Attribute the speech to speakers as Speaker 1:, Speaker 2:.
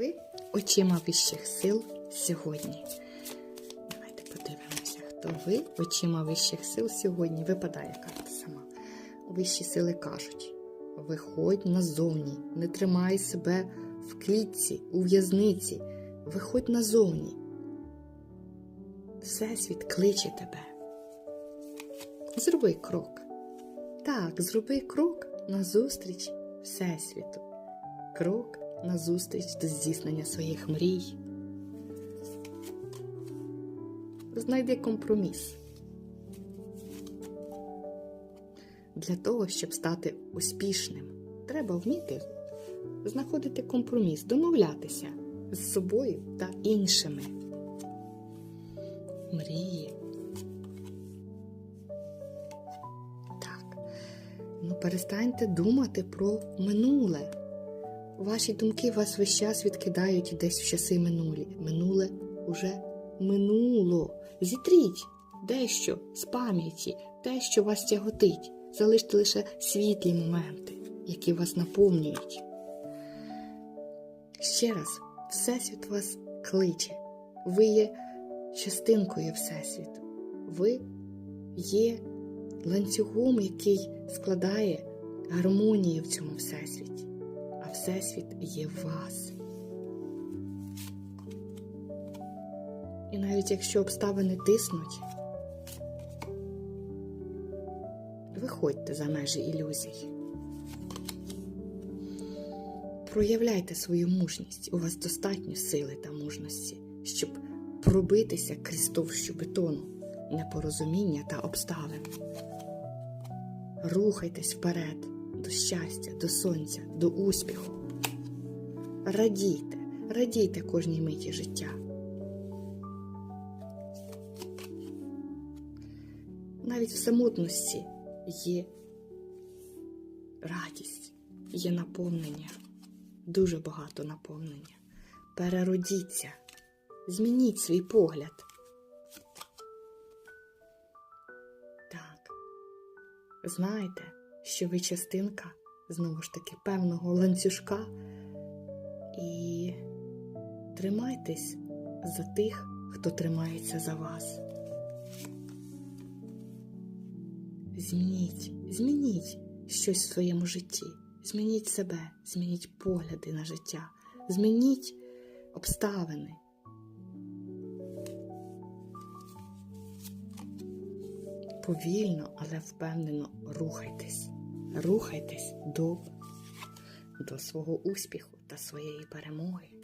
Speaker 1: ви очима вищих сил сьогодні. Давайте подивимося, хто ви очима вищих сил сьогодні. Випадає карта сама. Вищі сили кажуть: виходь назовні, не тримай себе в клітці, у в'язниці, виходь назовні. Всесвіт кличе тебе. Зроби крок. Так, зроби крок назустріч Всесвіту. Крок назустріч до здійснення своїх мрій. Знайди компроміс. Для того, щоб стати успішним, треба вміти знаходити компроміс, домовлятися з собою та іншими. Мрії. Так. Ну, перестаньте думати про минуле. Ваші думки вас весь час відкидають десь в часи минулі. Минуле уже минуло. Зітріть дещо з пам'яті, те, що вас тяготить. Залиште лише світлі моменти, які вас наповнюють. Ще раз, Всесвіт вас кличе. Ви є частинкою Всесвіту. Ви є ланцюгом, який складає гармонію в цьому всесвіті, всесвіт є в вас. І навіть якщо обставини тиснуть, виходьте за межі ілюзій. Проявляйте свою мужність. У вас достатньо сили та мужності, щоб пробитися крізь товщу бетону, непорозуміння та обставин. Рухайтесь вперед до щастя, до сонця, до успіху. Радійте, радійте кожній миті життя. Навіть в самотності є радість, є наповнення, дуже багато наповнення. Переродіться, змініть свій погляд. Так, знайте, що ви частинка, знову ж таки, певного ланцюжка. І тримайтесь за тих, хто тримається за вас. Змініть, змініть щось в своєму житті. Змініть себе, змініть погляди на життя, змініть обставини. Повільно, але впевнено рухайтесь. Рухайтесь до, до свого успіху та своєї перемоги.